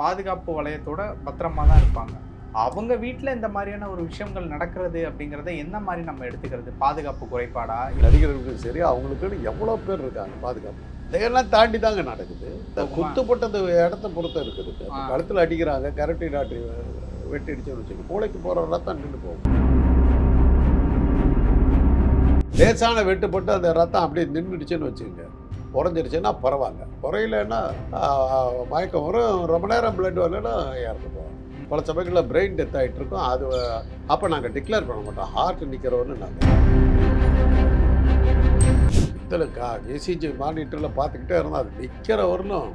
பாதுகாப்பு வளையத்தோட பத்திரமா தான் இருப்பாங்க. அவங்க வீட்டில் இந்த மாதிரியான ஒரு விஷயங்கள் நடக்கிறது அப்படிங்கிறத என்ன மாதிரி நம்ம எடுத்துக்கிறது? பாதுகாப்பு குறைபாடா? நடிகர்களுக்கும் சரி அவங்களுக்குன்னு எவ்வளோ பேர் இருக்காங்க பாதுகாப்பு? இதையெல்லாம் தாண்டி தாங்க நடக்குது. இந்த குத்துப்பட்டது இடத்த பொறுத்த இருக்குது. கழுத்தில் அடிக்கிறாங்க கரட்டி நாட்டி வெட்டி அடிச்சு வச்சுக்கோ மூளைக்கு போகிற ரத்தம் நின்று போகும். லேசான வெட்டுப்பட்டு அந்த ரத்தம் அப்படியே நின்றுடுச்சுன்னு வச்சுக்கோங்க. உறைஞ்சிருச்சுன்னா பரவாயில்ல. குறையிலன்னா மயக்கம் வரும். ரொம்ப நேரம் பிளட் வரலன்னா இறந்து போவோம் பல சமயங்களில் பிரெயின் டெத் ஆகிட்டு இருக்கும் அது அப்போ நாங்கள் டிக்ளேர் பண்ண மாட்டோம். ஹார்ட் நிற்கிறவன்னு நாங்கள் இதில் ஏசிஜி மானிட்டரில் பார்த்துக்கிட்டே இருந்தோம் அது நிற்கிற வரலும்.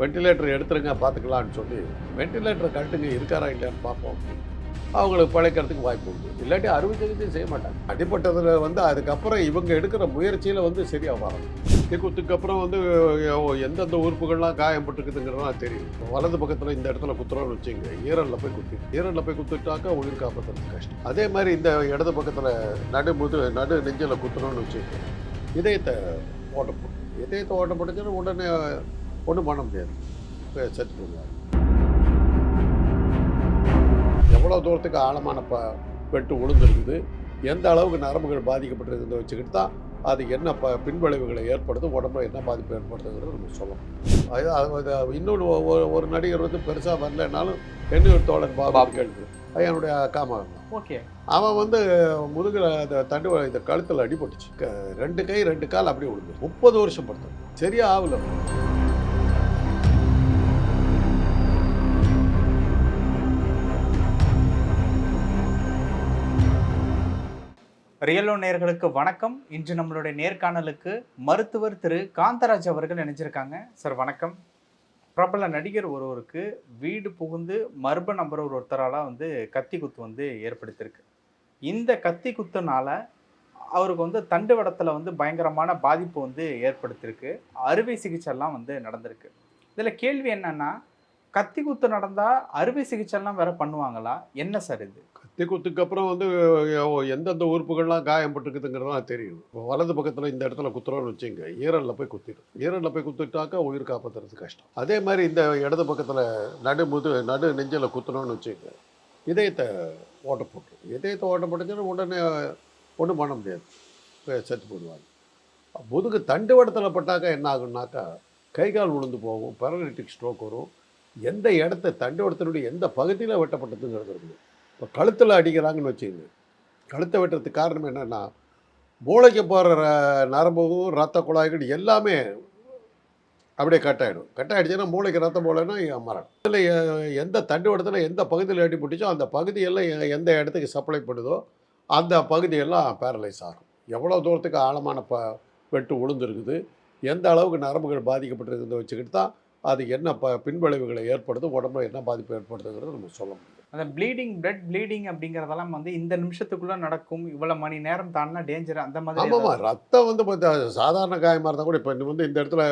வெண்டிலேட்டர் எடுத்துருங்க பார்த்துக்கலான்னு சொல்லி. வெண்டிலேட்டர் கட்டுங்க இருக்காரா இல்லையான்னு பார்ப்போம். அவங்களுக்கு பழைக்கிறதுக்கு வாய்ப்பு உண்டு. இல்லாட்டி அறுவை சிகிச்சை செய்ய மாட்டாங்க. அடிப்பட்டதில் வந்து அதுக்கப்புறம் இவங்க எடுக்கிற முயற்சியில் வந்து சரியாக வரணும். குத்துக்கு அப்புறம் வந்து எந்தெந்த உறுப்புகள்லாம் காயப்பட்டுருக்குதுங்கிறதெல்லாம் தெரியும். வலது பக்கத்தில் இந்த இடத்துல குத்துறோம்னு வச்சுங்க ஈரலில் போய் குத்தி. ஈரலில் போய் குத்துட்டாக்கா உயிர் காப்பாற்றுறது கஷ்டம். அதே மாதிரி இந்த இடது பக்கத்தில் நடு முது நடு நெஞ்சில் குத்துறோம்னு வச்சுங்க இதயத்தை ஓட்ட போட்டு. இதயத்தை ஓட்ட போட்டுச்சுன்னா உடனே ஒன்றும் பண்ண முடியாது. செத்து போடுவாங்க எவ்வளோ தூரத்துக்கு ஆழமான ப வெட்டு விழுந்திருக்குது எந்த அளவுக்கு நரம்புகள் பாதிக்கப்பட்டிருக்குன்னு வச்சுக்கிட்டு தான் அது என்ன ப பின்விளைவுகளை ஏற்படுத்தும் உடம்புல என்ன பாதிப்பு ஏற்படுத்துங்கிறது நம்ம சொல்லணும். இன்னொன்று ஒரு நடிகர் வந்து பெருசாக வரலைனாலும் என்னொரு தோழன் பாபா கேள்வி. என்னுடைய தான். ஓகே. அவன் வந்து முதுகில் அந்த தண்டு இந்த கழுத்தில் அடிபட்டுச்சு. ரெண்டு கை ரெண்டு கால் அப்படியே விழுந்து முப்பது வருஷம் படுத்தோம் சரியா ஆகல. ரியலோ நேயர்களுக்கு வணக்கம். இன்று நம்மளுடைய நேர்காணலுக்கு மருத்துவர் திரு. காந்தராஜ் அவர்கள் இணைஞ்சிருக்காங்க. சார் வணக்கம். பிரபல நடிகர் ஒருவருக்கு வீடு புகுந்து மர்ம நம்பர் ஒருத்தரால் வந்து கத்தி குத்து வந்து ஏற்படுத்தியிருக்கு. இந்த கத்தி குத்துனால அவருக்கு வந்து தண்டுவடத்தில் வந்து பயங்கரமான பாதிப்பு வந்து ஏற்படுத்தியிருக்கு. அறுவை சிகிச்சைலாம் வந்து நடந்திருக்கு. இதில் கேள்வி என்னன்னா கத்தி குத்து நடந்தால் அறுவை சிகிச்சைலாம் வேற பண்ணுவாங்களா? என்ன சார் இது? தீக்குத்துக்கு அப்புறம் வந்து எந்தெந்த உறுப்புகள்லாம் காயம்பட்டுருக்குதுங்கிறதெல்லாம் தெரியும். இப்போ வலது பக்கத்தில் இந்த இடத்துல குத்துறோம்னு வச்சுங்க ஈரலில் போய் குத்திடும். ஈரலில் போய் குத்திட்டாக்கா உயிர் காப்பாற்றுறது கஷ்டம். அதே மாதிரி இந்த இடது பக்கத்தில் நடு முது நடு நெஞ்சில் குத்துறோம்னு வச்சுங்க இதயத்தை ஓட்ட போட்டு இதயத்தை ஓட்ட போட்டுச்சுன்னா உடனே ஒன்றும் பண்ண முடியாது. செத்து போடுவாங்க முதுகு தண்டு வடத்தில் பட்டாக்கா என்ன ஆகுனாக்கா கை கால் விழுந்து போகும் பேரலிட்டிக் ஸ்ட்ரோக் வரும். எந்த இடத்த தண்டு வடத்தினுடைய எந்த பகுதியில் வெட்டப்பட்டதுங்கிறது இருக்குது இப்போ கழுத்தில் அடிக்கிறாங்கன்னு வச்சுக்கோங்க. கழுத்தை வெட்டுறதுக்கு காரணம் என்னென்னா மூளைக்கு போகிற நரம்பும் ரத்த குழாய்கள் எல்லாமே அப்படியே கட் ஆகிடும் கட் ஆகிடுச்சுன்னா மூளைக்கு ரத்தம் போகலன்னா மரணம். இதில் எந்த தண்டுவடத்தில் எந்த பகுதியில் அடிபட்டுச்சோ அந்த பகுதியெல்லாம் எ- எந்த இடத்துக்கு சப்ளை பண்ணுதோ அந்த பகுதியெல்லாம் பேரலைஸ் ஆகும். எவ்வளோ தூரத்துக்கு ஆழமான ப வெட்டு விழுந்துருக்குது எந்த அளவுக்கு நரம்புகள் பாதிக்கப்பட்டிருக்குன்னு வச்சுக்கிட்டு தான் அது என்ன ப பின்விளைவுகளை ஏற்படுத்தும் உடம்புல என்ன பாதிப்பு ஏற்படுத்துங்கிறத நம்ம சொல்ல முடியும். அந்த ப்ளீடிங் பிளட் ப்ளீடிங் அப்படிங்கிறதெல்லாம் வந்து இந்த நிமிஷத்துக்குள்ள நடக்கும். இவ்வளவு மணி நேரம் தாண்டினா டேஞ்சர் அந்த மாதிரி ஏதாவது- ரத்தம் வந்து சாதாரண காயமாக இருந்தால் கூட இப்போ வந்து இந்த இடத்துல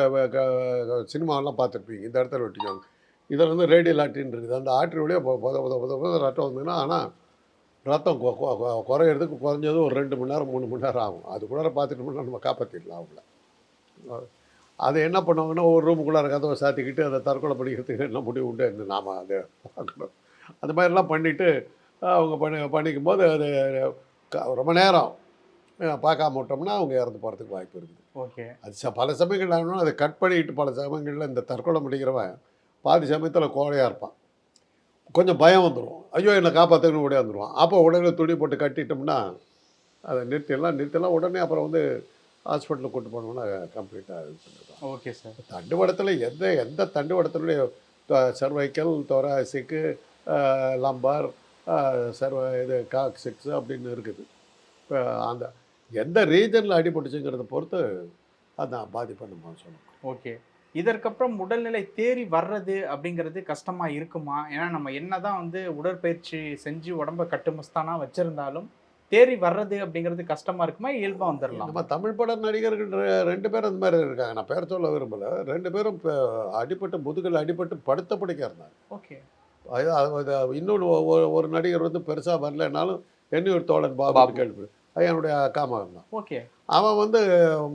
சினிமாவெல்லாம் பார்த்துருப்பீங்க. இந்த இடத்துல வெட்டிக்காங்க இதில் வந்து ரேடியல் ஆர்டின் இருக்குது அந்த ஆர்டரி வழியாக பொத பொத பொத பொத ரத்தம் வந்ததுன்னா ஆனால் ரத்தம் குறையிறதுக்கு குறைஞ்சது ஒரு ரெண்டு மணி நேரம் மூணு மணி நேரம் ஆகும். அதுக்குள்ளார பார்த்துட்டோம்னா நம்ம காப்பாற்றிடலாம் அவங்கள. அது என்ன பண்ணுவாங்கன்னா ஒரு ரூமுக்குள்ளார கதவை சாத்திக்கிட்டு அதை தற்கொலை பண்ணிக்கிறதுக்கு என்ன முடிவு உண்டு? நாம் அதை பார்க்கணும். அந்த மாதிரிலாம் பண்ணிவிட்டு அவங்க பண்ணி பண்ணிக்கும் போது அது ரொம்ப நேரம் பார்க்காம விட்டோம்னா அவங்க இறந்து போகிறதுக்கு வாய்ப்பு இருக்குது. ஓகே. அது ச பல சமயங்கள் ஆகணும் அதை கட் பண்ணிக்கிட்டு பல சமயங்களில் இந்த தற்கொலை பண்ணிக்கிறவன் பாதி சமயத்தில் கோழையாக இருப்பான். கொஞ்சம் பயம் வந்துடும் ஐயோ என்னை காப்பாற்றுன்னு ஓடியாந்துருவான் அப்போ உடனே துணி போட்டு கட்டிட்டோம்னா அதை நிறுத்திடலாம் நிறுத்திடலாம் உடனே அப்புறம் வந்து ஹாஸ்பிட்டலுக்கு கூட்டு போனோம்னா கம்ப்ளீட்டாக இது பண்ணிடுவான். Okay sir. தண்டுவடத்தில் எந்த எந்த தண்டுவடத்தினுடைய சர்வைக்கல் தொராசிக்கு லம்பார் சர்வ இது காக்சிக்ஸ் அப்படின்னு இருக்குது. இப்போ அந்த எந்த ரீஜனில் அடிபட்டுச்சுங்கிறத பொறுத்து அதான் பாதிப்பை நம்ம சொல்லணும். ஓகே. இதற்கப்புறம் உடல்நிலை தேறி வர்றது அப்படிங்கிறது கஷ்டமா இருக்குமா? ஏன்னா நம்ம என்னதான் வந்து உடற்பயிற்சி செஞ்சு உடம்ப கட்டுமஸ்தானா வச்சிருந்தாலும் தேறி வர்றது அப்படிங்கிறது கஷ்டமா இருக்குமா? இயல்பா வந்துடலாம் நம்ம தமிழ் பட நடிகர்கள் ரெண்டு பேரும் அந்த மாதிரி இருக்காங்க. நான் பேர் சொல்ல விரும்பல. ரெண்டு பேரும் இப்போ அடிபட்டு முதுகில் அடிபட்டு படுத்த படுக்க இருந்தாங்க. ஓகே. இன்னொன்று ஒரு நடிகர் வந்து பெருசாக வரலைனாலும் என்னொரு தோழன் பாபு. கேள்வி அது என்னுடைய அக்கா மகன் தான். ஓகே. அவன் வந்து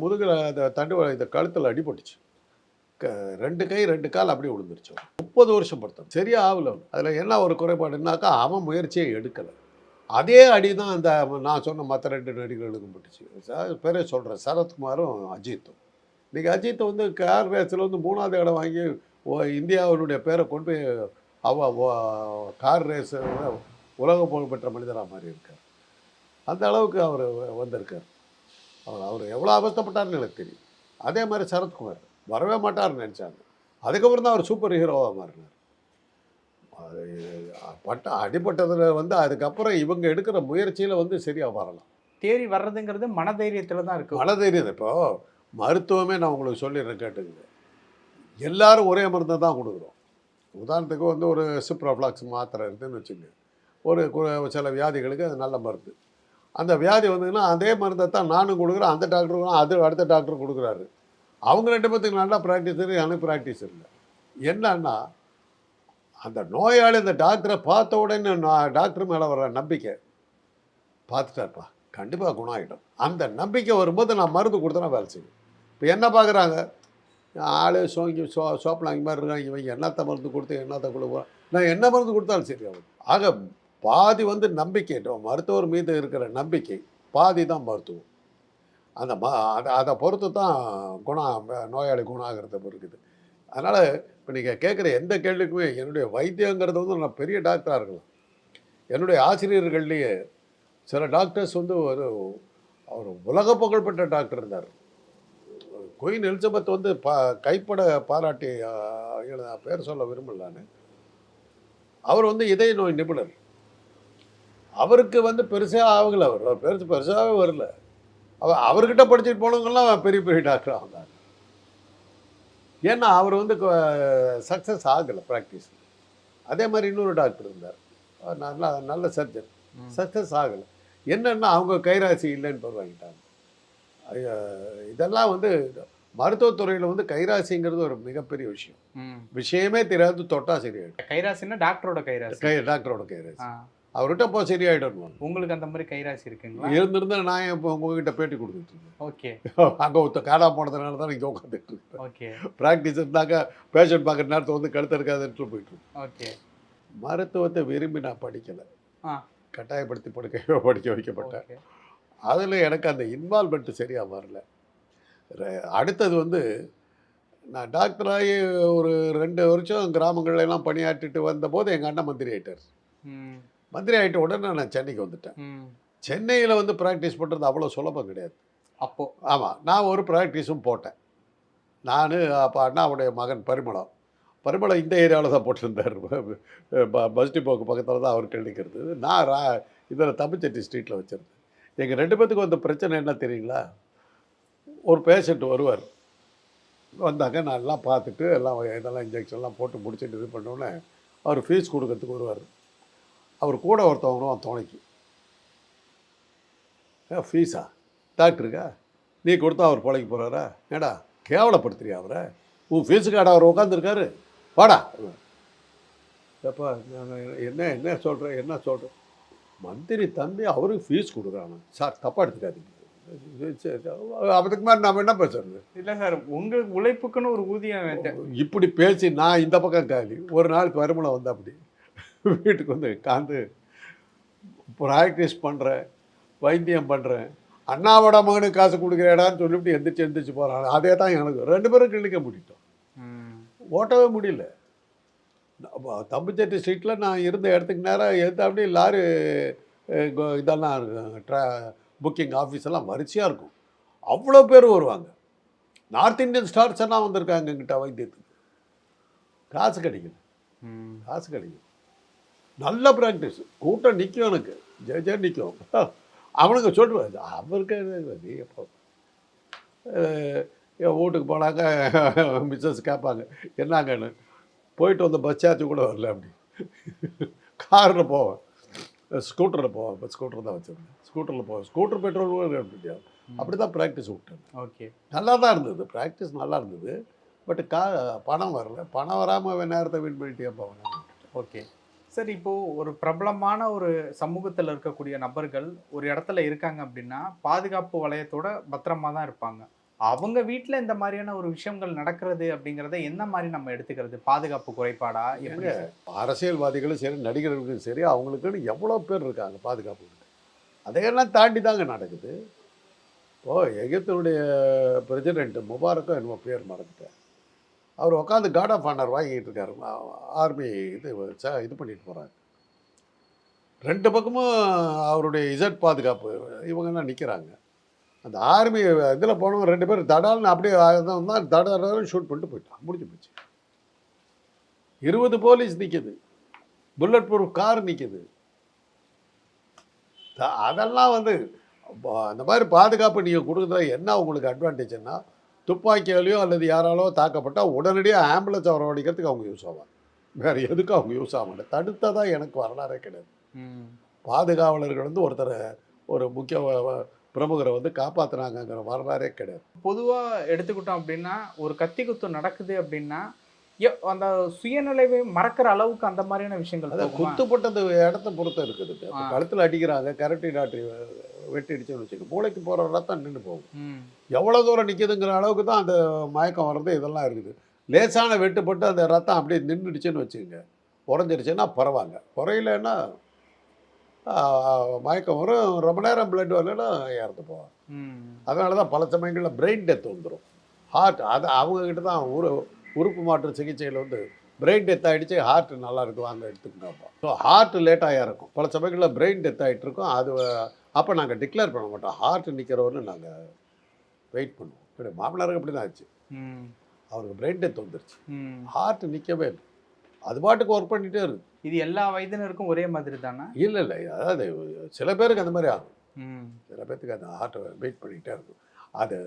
முதுகில் அந்த தண்டு இந்த கழுத்தில் அடிபட்டுச்சு. க ரெண்டு கை ரெண்டு கால் அப்படியே விழுந்துருச்சு. முப்பது வருஷம் படுத்தான் சரியா ஆகல. அதுல என்ன ஒரு குறைபாடுனாக்கா அவன் முயற்சியை எடுக்கலை. அதே அடி தான் அந்த நான் சொன்ன மற்ற ரெண்டு நடிகர்களுக்கும் பட்டுச்சு. பேரே சொல்கிறேன் சரத்குமாரும் அஜித்தும். இன்னைக்கு அஜித் வந்து கார் ரேஸில் வந்து மூணாவது இடம் வாங்கி இந்தியாவினுடைய பேரை கொண்டு போய் அவ கார் ரேஸ் உலக புகழ்பெற்ற மனிதராக மாறி இருக்கார். அந்த அளவுக்கு அவர் வந்திருக்கார். அவர் அவர் எவ்வளோ அவஸ்தைப்பட்டார்னு எனக்கு தெரியும். அதே மாதிரி சரத்குமார். வரவே மாட்டார்னு நினச்சாங்க. அதுக்கப்புறம் தான் அவர் சூப்பர் ஹீரோவாக மாறினார். அது பட்ட அடிபட்டதில் வந்து அதுக்கப்புறம் இவங்க எடுக்கிற முயற்சியில் வந்து சரியாக வரலாம். தேறி வர்றதுங்கிறது மனதைரியத்துல தான் இருக்கு. மனதைரியம் இப்போ மருத்துவமே நான் உங்களுக்கு சொல்லிடுறேன் கேட்டுங்க எல்லாரும் ஒரே மருந்தை தான் கொடுக்குறோம். உதாரணத்துக்கு வந்து ஒரு சிப்ரோஃப்ளாக்ஸ் மாத்திரை இருக்குதுன்னு வச்சுங்க ஒரு சில வியாதிகளுக்கு அது நல்ல மருந்து. அந்த வியாதி வந்ததுன்னா அதே மருந்தை தான் நானும் கொடுக்குறேன் அந்த டாக்டருக்கும் அது அடுத்த டாக்டர் கொடுக்குறாரு. அவங்க ரெண்டு பேர்த்துக்கு நல்லா ப்ராக்டிஸ் இருக்குது எனக்கு ப்ராக்டிஸ் இல்லை. என்னன்னா அந்த நோயாளி அந்த டாக்டரை பார்த்த உடனே நான் டாக்டர் மேலே வர நம்பிக்கை பார்த்துட்டாருப்பா கண்டிப்பாக குணம் ஆகிடும் அந்த நம்பிக்கை வரும்போது நான் மருந்து கொடுத்தனா வேலை செய்யும் இப்போ என்ன பார்க்குறாங்க ஆளு சோங்கி சோ சோப்பிலாங்க மாதிரி இருக்காங்க. இவங்க என்னத்த மருந்து கொடுத்து என்னத்த கொடுப்போம் நான் என்ன மருந்து கொடுத்தாலும் சரி ஆகும் ஆக பாதி வந்து நம்பிக்கை. நம்ம மருத்துவர் மீது இருக்கிற நம்பிக்கை பாதி தான் மருத்துவம். அந்த ம அதை அதை பொறுத்து தான் குணம் நோயாளி குணம் ஆகிறது இருக்குது அதனால் இப்போ நீங்கள் கேட்குற எந்த கேள்விக்குமே என்னுடைய வைத்தியங்கிறது வந்து நான் பெரிய டாக்டராக இருக்கலாம். என்னுடைய ஆசிரியர்கள்லேயே சில டாக்டர்ஸ் வந்து ஒரு அவர் உலக புகழ்பெற்ற டாக்டர் இருந்தார். குயின் எலிசபெத் வந்து பா கைப்பட பாராட்டி பேர் சொல்ல விரும்பலான்னு அவர் வந்து இதய நோய் நிபுணர். அவருக்கு வந்து பெருசாக ஆகலை அவர். பெருசு பெருசாகவே வரல. அவர் அவர்கிட்ட படிச்சுட்டு போனவங்கெல்லாம் பெரிய பெரிய டாக்டர் ஆகிறாங்க ஏன்னா அவர் வந்து சக்ஸஸ் ஆகலை ப்ராக்டிஸ் அதே மாதிரி இன்னொரு டாக்டர் இருந்தார். நல்ல நல்ல சர்ஜன். சக்ஸஸ் ஆகலை. என்னன்னா அவங்க கைராசி இல்லைன்னு வாங்கிட்டாங்க. இதெல்லாம் வந்து மருத்துவத்துறையில் வந்து கைராசிங்கிறது ஒரு மிகப்பெரிய விஷயம். விஷயமே தெரியாது தொட்டா சரியாயிடும். கைராசின்னா டாக்டரோட கைராசி. கை டாக்டரோட கைராசி. அவர்கிட்ட போ சரியாயிடும் உங்களுக்கு அந்த மாதிரி கைராசி இருக்குங்களா? இருந்திருந்தா நான் இப்போ உங்ககிட்ட பேட்டி கொடுத்துட்டு ஓகே. அங்கே ஒருத்த காணா போனதுனால தான் இங்கே உட்காந்துட்டு இருக்கேன் ஓகே. ப்ராக்டிஸ் இருந்தாக்க பேஷண்ட் பார்க்குற நேரத்தை வந்து கழுத்து இருக்காதுன்னு போயிட்டு. ஓகே. மருத்துவத்தை விரும்பி நான் படிக்கலை. கட்டாயப்படுத்தி படிக்க படிக்க வைக்கப்பட்டேன். அதில் எனக்கு அந்த இன்வால்மெண்ட் சரியாக வரல. அடுத்தது வந்து நான் டாக்டராகி ஒரு ரெண்டு வருஷம் கிராமங்கள்ல எல்லாம் பணியாற்றிட்டு வந்தபோது எங்கள் அண்ணன் மந்திரி ஆயிட்டார். ம். மந்திரி ஆகிட்ட உடனே நான் சென்னைக்கு வந்துட்டேன். சென்னையில் வந்து ப்ராக்டிஸ் பண்ணுறது அவ்வளோ சுலபம் கிடையாது. அப்போ? ஆமாம் நான் ஒரு ப்ராக்டிஸும் போட்டேன். நான் அப்போ அண்ணாவுடைய மகன் பரிமளம். பரிமளம் இந்த ஏரியாவில் தான் போட்டிருந்தார். பஸ் டிப்போக்கு பக்கத்தில் தான் அவர் இருந்தது நான் ரா இதில் தமிழ்ச்செட்டி ஸ்ட்ரீட்டில் வச்சுருந்தேன். எங்கள் ரெண்டு பேத்துக்கு வந்த பிரச்சனை என்ன தெரியுங்களா? ஒரு பேஷண்ட் வருவார். வந்தாங்க நான் எல்லாம் பார்த்துட்டு எல்லாம் இதெல்லாம் இன்ஜெக்ஷன்லாம் போட்டு முடிச்சுட்டு இது பண்ணோன்னே அவர் ஃபீஸ் கொடுக்கறதுக்கு வருவார். அவர் கூட ஒருத்தவங்களும் துணைக்கு ஏ ஃபீஸா டாக்டருக்கா நீ கொடுத்தா அவர் பிழைக்க போகிறாரா ஏடா கேவலப்படுத்துறியா அவரை? உன் ஃபீஸுக்காடா அவர் உட்காந்துருக்காரு வாடா. எப்பா என்ன என்ன சொல்கிறேன் என்ன சொல்கிறேன் மந்திரி தம்பி அவருக்கு ஃபீஸ் கொடுக்குறாங்க. சார் தப்பாக எடுத்துக்காதீங்க. அதுக்கு மாதிரி நம்ம என்ன பேசுறது? இல்ல சார் உங்க உழைப்புக்குன்னு ஒரு ஊதியம் இப்படி பேசி நான் இந்த பக்கம் காலி. ஒரு நாளுக்கு வருமலை வந்தா அப்படி வீட்டுக்கு வந்து காந்து ப்ராக்டிஸ் பண்ணுறேன் வைத்தியம் பண்ணுறேன் அண்ணாவோட மகனுக்கு காசு கொடுக்குறேடான்னு சொல்லிவிட்டு எந்திரிச்சு எந்திரிச்சு போகிறாங்க அதே தான் எனக்கு. ரெண்டு பேரும் கிளிக்க முடிட்டோம். ஓட்டவே முடியல. தம்பிச்சேட்டி ஸ்ட்ரீட்டில் நான் இருந்த இடத்துக்கு நேராக எடுத்து அப்படியே லாரி இதெல்லாம் இருக்கும். ட்ரா புக்கிங் ஆஃபீஸ் எல்லாம் வரிசையாக இருக்கும். அவ்வளோ பேர் வருவாங்க. நார்த் இந்தியன் ஸ்டார்ஸ் எல்லாம் வந்திருக்காங்க எங்கிட்ட வைத்தியத்துக்கு. காசு கிடைக்கல. காசு கிடைக்கும் நல்ல ப்ராக்டிஸ் கூட்டம் நிற்கும் எனக்கு. ஜெய ஜெய நிற்கும் அவனுக்கு சொல்லுவார் அவருக்கு நீ எப்போ? வீட்டுக்கு போனாங்க மிஸ்ஸஸ் கேட்பாங்க என்னங்கன்னு போயிட்டு வந்த பஸ் சார்ஜ் கூட வரல அப்படி. காரில் போவேன். ஸ்கூட்டரில் போவேன். இப்போ ஸ்கூட்டர் தான் வச்சுருந்தேன். ஸ்கூட்டரில் போவேன். ஸ்கூட்டர் பெட்ரோல் கூட முடியாது. அப்படி தான் ப்ராக்டிஸ் விட்டேன். ஓகே நல்லா தான் இருந்தது. ப்ராக்டிஸ் நல்லா இருந்தது. பட் கா பணம் வரல. பணம் வராமல் நேரத்தை வின் பண்ணிட்டே போவேன். ஓகே சார் இப்போ ஒரு பிரபலமான ஒரு சமூகத்தில் இருக்கக்கூடிய நபர்கள் ஒரு இடத்துல இருக்காங்க அப்படின்னா பாதுகாப்பு வளையத்தோட பத்திரமா தான் இருப்பாங்க. அவங்க வீட்டில் இந்த மாதிரியான ஒரு விஷயங்கள் நடக்கிறது அப்படிங்கிறத என்ன மாதிரி நம்ம எடுத்துக்கிறது? பாதுகாப்பு குறைபாடா? எப்படி? அரசியல்வாதிகளும் சரி நடிகர்களுக்கும் சரி அவங்களுக்குன்னு எவ்வளோ பேர் இருக்காங்க பாதுகாப்பு அதையெல்லாம் தாண்டி தாங்க நடக்குது. ஓ எகிப்தனுடைய பிரசிடென்ட் முபாரக்கும் என்னமோ பேர் மறந்துட்டேன். அவர் உட்காந்து கார்ட் ஆஃப் ஆனர் வாங்கிட்டு இருக்காரு. ஆர்மி இது ச- இது பண்ணிட்டு போகிறாங்க ரெண்டு பக்கமும் அவருடைய இசட் பாதுகாப்பு இவங்கெல்லாம் நிற்கிறாங்க அந்த ஆர்மி இதில் போனவங்க ரெண்டு பேர் தடால்னு அப்படியே தான் தட ஷூட் பண்ணிட்டு போயிட்டான். முடிஞ்சு போச்சு. இருபது போலீஸ் நிற்கிது புல்லட் ப்ரூஃப் கார் நிற்கிது அதெல்லாம் வந்து அந்த மாதிரி பாதுகாப்பு நீங்கள் கொடுக்குறது என்ன உங்களுக்கு அட்வான்டேஜ்னா துப்பாக்கியாலேயோ அல்லது யாராலோ தாக்கப்பட்டால் உடனடியாக ஆம்புலன்ஸ் வரவழைக்கிறதுக்கு அவங்க யூஸ் ஆவாங்க. வேறு எதுக்கும் அவங்க யூஸ் ஆக மாட்டாங்க தடுத்ததா எனக்கு வரலாறே கிடையாது. பாதுகாவலர்கள் வந்து ஒருத்தரை ஒரு முக்கிய பிரமுகரை வந்து காப்பாற்றுனாங்கங்கிற வரலாறே கிடையாது பொதுவா எடுத்துக்கிட்டோம் அப்படின்னா ஒரு கத்தி குத்து நடக்குது அப்படின்னா அந்த சுயநிலைவை மறக்கிற அளவுக்கு அந்த மாதிரியான விஷயங்கள் அதான்? குத்துப்பட்டது இடத்த பொறுத்த இருக்குது. கழுத்தில் அடிக்கிறாங்க கரட்டி டாக்டரி வெட்டிடுச்சுன்னு வச்சுக்கோ மூளைக்கு போகிற ரத்தம் நின்று போகும். எவ்வளோ தூரம் நிற்கிதுங்கிற அளவுக்கு தான் அந்த மயக்கம் வர்றது இதெல்லாம் இருக்குது லேசான வெட்டுப்பட்டு அந்த ரத்தம் அப்படியே நின்றுடுச்சுன்னு வச்சுக்கோங்க உறைஞ்சிருச்சுன்னா பரவாங்க குறையிலன்னா மயக்கம் வரும் ரொம்ப நேரம் பிளட் வரலன்னா இறந்து போவாங்க. அதனால தான் பல சமயங்களில் பிரெயின் டெத் வந்துடும் ஹார்ட் அது அவங்கக்கிட்ட தான் உரு உறுப்பு மாற்று சிகிச்சையில் வந்து பிரெயின் டெத் ஆகிடுச்சு ஹார்ட் நல்லா இருக்கு வாங்க எடுத்துக்கணும் ஸோ ஹார்ட் லேட்டாக இருக்கும் பல சமயங்களில் பிரெயின் டெத் ஆகிட்டு இருக்கும். அது அப்போ நாங்கள் டிக்ளேர் பண்ண மாட்டோம். ஹார்ட் நிற்கிறவர்னு நாங்கள் வெயிட் பண்ணுவோம். இப்படி மாமனாருக்கு அப்படி தான் ஆச்சு. அவருக்கு பிரெயின் டெத் வந்துருச்சு. ஹார்ட் நிற்கவே இல்லை. அது பாட்டுக்கு ஒர்க் பண்ணிகிட்டே இருக்கு. இது எல்லா வயதினருக்கும் ஒரே மாதிரி தானே? இல்லை இல்லை. அதாவது சில பேருக்கு அந்த மாதிரி ஆகும். ம். சில பேர்த்துக்கு அந்த ஹார்ட்டை வெயிட் பண்ணிக்கிட்டே இருக்கும். அது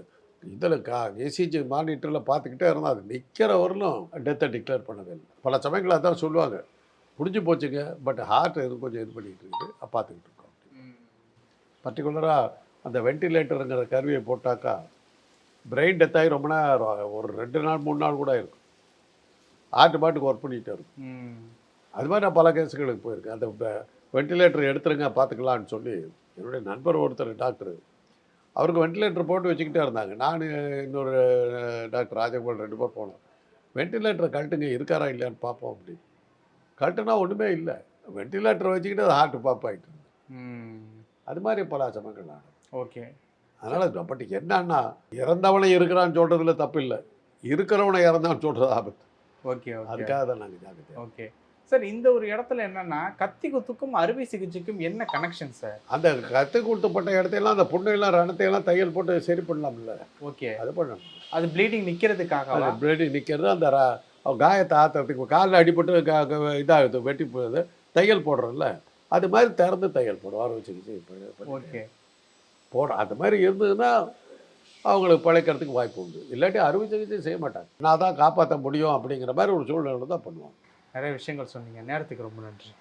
இதில் கா ஏசிஜி மானிட்டரில் பார்த்துக்கிட்டே இருந்தால் அது நிற்கிற வரலும் டெத்தை டிக்ளேர் பண்ணவே இல்லை. பல சமயங்கள் அதான் சொல்லுவாங்க. முடிஞ்சு போச்சுங்க பட் ஹார்ட் இது கொஞ்சம் இது பண்ணிக்கிட்டு இருக்குது. பார்த்துக்கிட்டு இருக்கோம். பர்டிகுலராக அந்த வென்டிலேட்டருங்கிற கருவியை போட்டாக்கா பிரெயின் டெத் ஆகி ரொம்ப நேரம். ஒரு ரெண்டு நாள் மூணு நாள் கூட இருக்கும் ஹார்ட் பாட்டுக்கு ஒர்க் பண்ணிகிட்டே இருக்கும். அது மாதிரி நான் பல கேஸுகளுக்கு போயிருக்கேன். அந்த வென்டிலேட்டர் எடுத்துருங்க பார்த்துக்கலான்னு சொல்லி என்னுடைய நண்பர் ஒருத்தர் டாக்டர். அவருக்கு வென்டிலேட்டர் போட்டு வச்சுக்கிட்டே இருந்தாங்க. நான் இன்னொரு டாக்டர் ராஜகோபால் ரெண்டு பேர் போனோம். வென்டிலேட்டரை கழட்டுங்க இருக்காரா இல்லையான்னு பார்ப்போம் அப்படி. கழட்டுனா ஒன்றுமே இல்லை. வென்டிலேட்டரை வச்சுக்கிட்டு அது ஹார்ட் பாப் ஆகிட்டு. அது மாதிரி பல சமயங்கள் நான். ஓகே. அதனால் பட் என்னன்னா இறந்தவனை இருக்கிறான்னு சொல்கிறதுல தப்பு இல்லை இருக்கிறவனை இறந்தான்னு சொல்கிறது ஆபத்து. ஓகே அதுக்காக தான் நாங்கள் ஜாக்கிரதையா ஓகே. சார் இந்த ஒரு இடத்துல என்னன்னா கத்தி குத்துக்கும் அறுவை சிகிச்சைக்கும் என்ன கனெக்ஷன் சார்? அந்த கற்று கொடுத்தப்பட்ட இடத்தையெல்லாம் அந்த புண்ணையெல்லாம் ரணத்தையெல்லாம் தையல் போட்டு சரி பண்ணலாம்ல. ஓகே. அது பண்ணணும். அது ப்ளீடிங் நிக்கிறதுக்காக அந்த பிளேடி நிற்கிறது அந்த காயத்தை ஆற்றுறதுக்கு காலில் அடிபட்டு இதாகுது வெட்டி போகுது தையல் போடுறோம்ல. அது மாதிரி திறந்து தையல் போடும் அறுவை சிகிச்சை ஓகே. போடும் அது மாதிரி இருந்ததுன்னா அவங்களுக்கு பிழைக்கிறதுக்கு வாய்ப்பு உண்டு. இல்லாட்டி அறுவை சிகிச்சை செய்ய மாட்டாங்க. நான் தான் காப்பாற்ற முடியும் அப்படிங்கிற மாதிரி ஒரு சூழ்நிலை தான் பண்ணுவாங்க. நிறைய விஷயங்கள் சொன்னீங்க. நேரத்துக்கு ரொம்ப நன்றி.